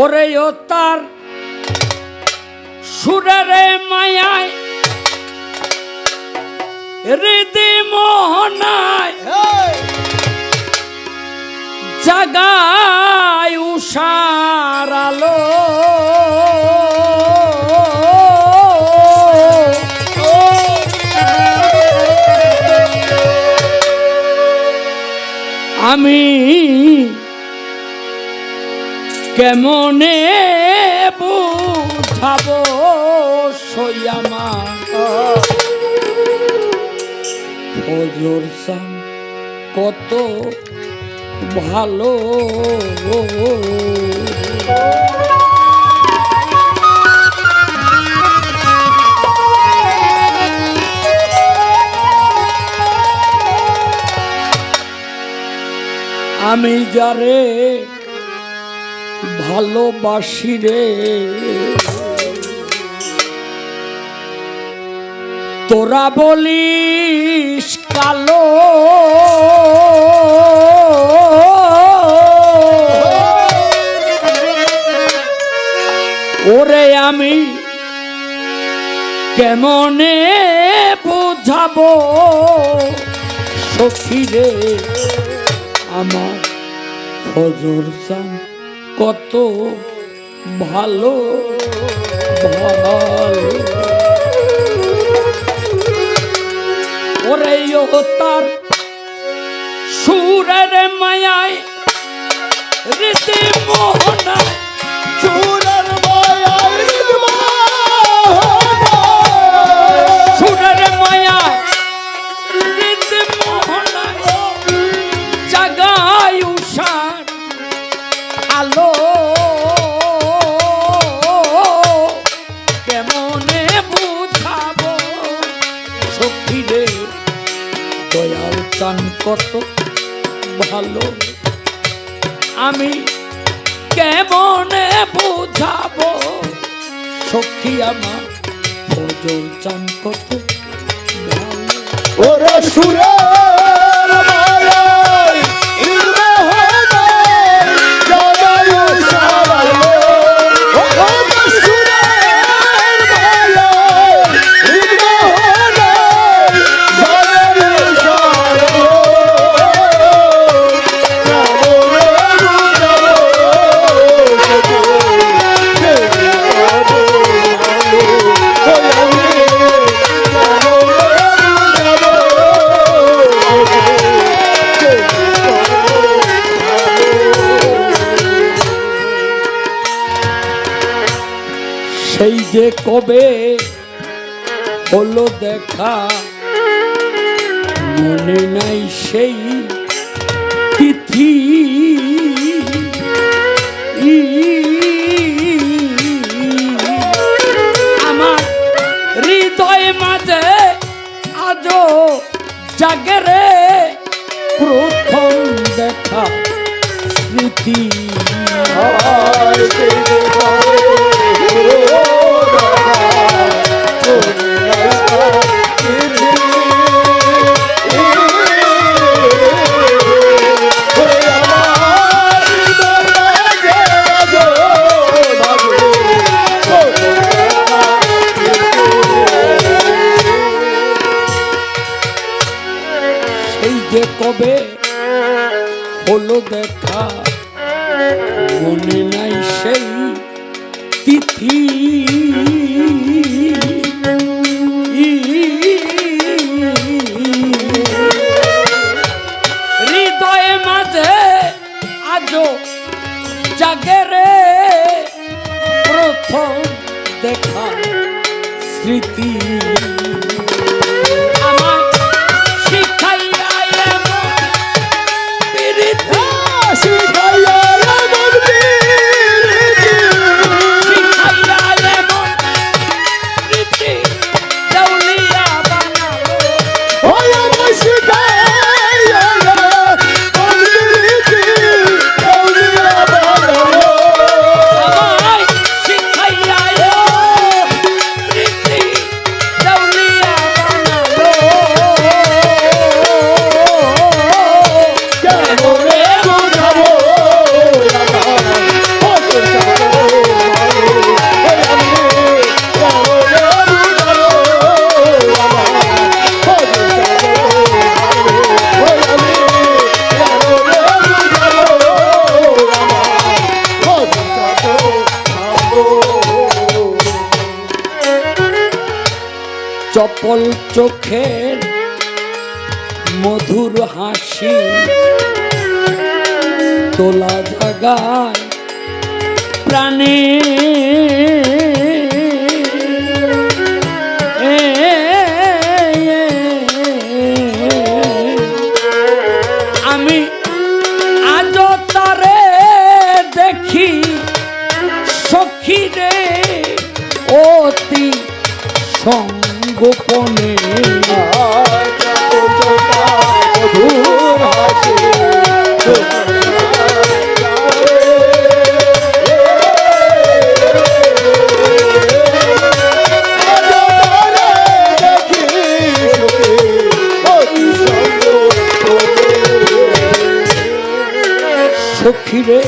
ওরে ও তার সুরেরে মায়ায় হৃদি মোহনায় জাগায় উষার আলো। আমি কেমনে বুঝাবো ফজর সাম কত ভালো আমি যারে ভালোবাসি রে। তোরা বলিস কালো। ওরে আমি কেমনে বুঝাবো সখী রে আমার ফজর চান কত ভালো ওরে তার সুরের মায়ায় চান কত ভালো। আমি কেমন বুঝাবো? সখী আমার ভোজন কত ভালো। ওরা সুরের সেই যে কবে হলো দেখা, মনে নাই সেই তিথি। আমার হৃদয় মাঝে আজও জাগরে প্রথম দেখা স্মৃতি। সেই যে কবে হলো দেখা, মনে নাই সেই তিথি। হৃদয়ে মাঝে আজও জাগরে প্রথম দেখা স্মৃতি। চোখের মধুর হাসি তোলা জাগায় প্রাণে। আমি আজ তারে দেখি সখী রে অতি সঙ্গোপনে। রে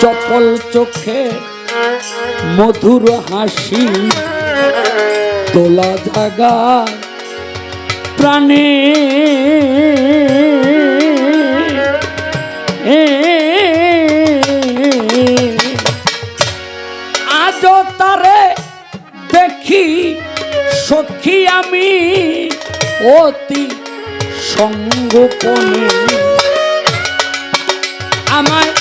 চপল চোখে মধুর হাসি তোলা জাগা প্রাণে। আজ তারে দেখি সখী আমি অতি সঙ্গোপনে। আমার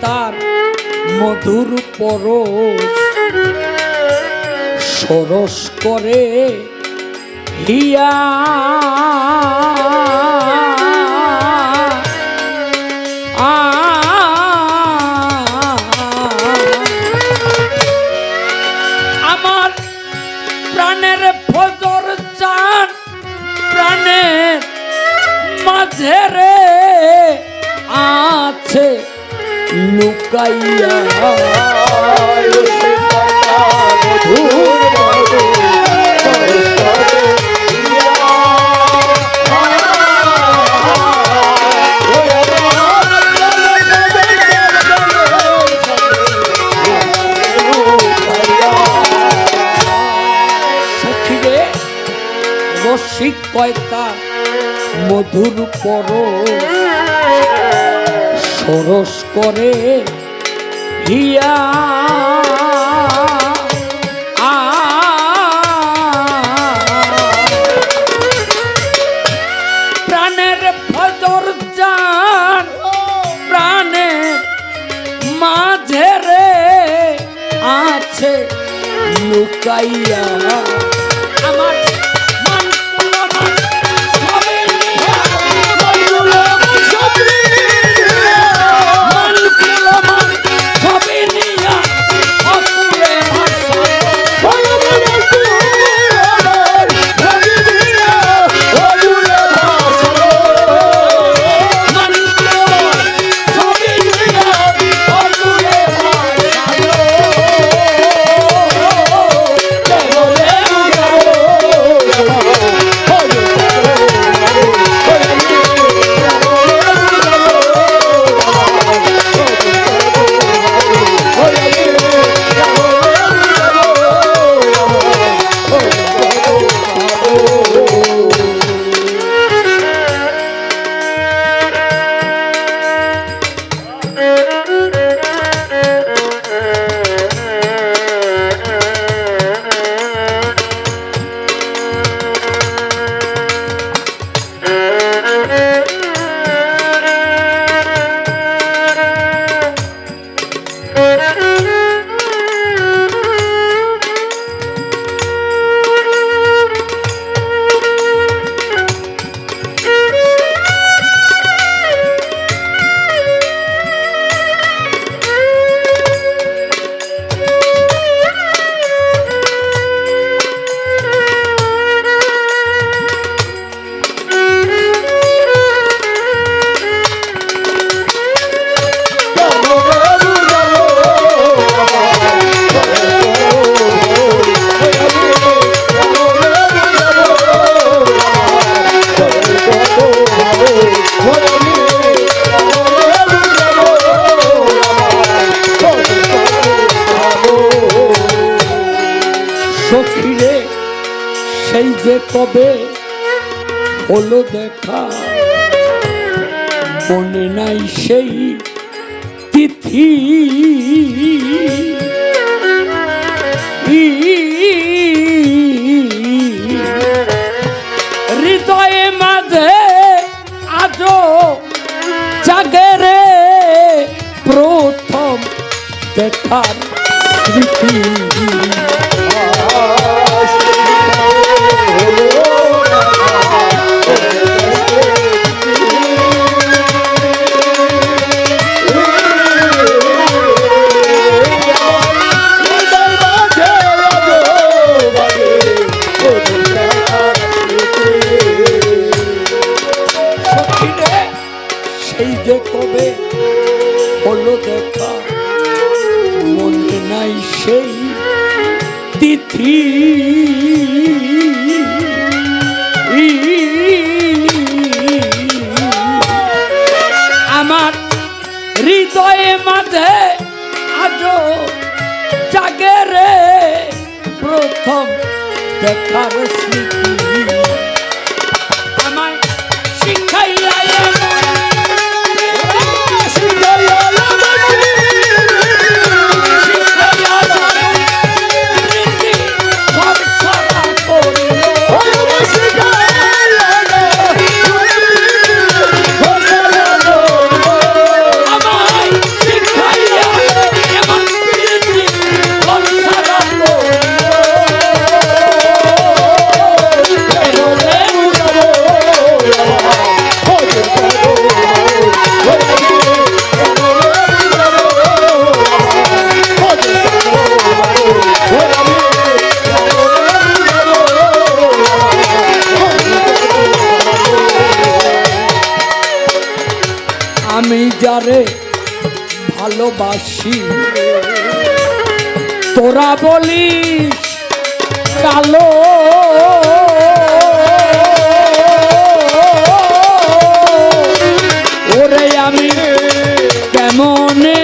তার মধুর পরশ। সরস করে হিয়া সখীরে রসিক কয়তা মধুর পর সরস করে হিয়া প্রাণের ফজর জান প্রাণের মাঝে রে আছে লুকাইয়া। যে কবে হলো দেখা, মনে নাই সেই তিথি। হৃদয়ে মাঝে আজো জাগে রে প্রথম দেখার স্মৃতি। মাঝে আজও জাগে রে প্রথম দেখার স্মৃতি। যারে ভালোবাসি। তোরা বলিস কালো। ওরে আমি কেমনে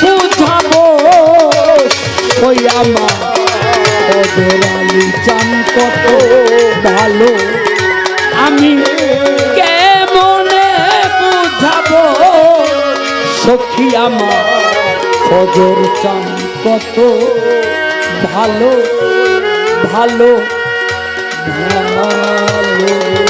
বুঝাবো? ওই আমার চান কত ভালো। আমি কেমনে বুঝাবো সখী আমার। ফজর চান কত ভালো ভালো ভালো।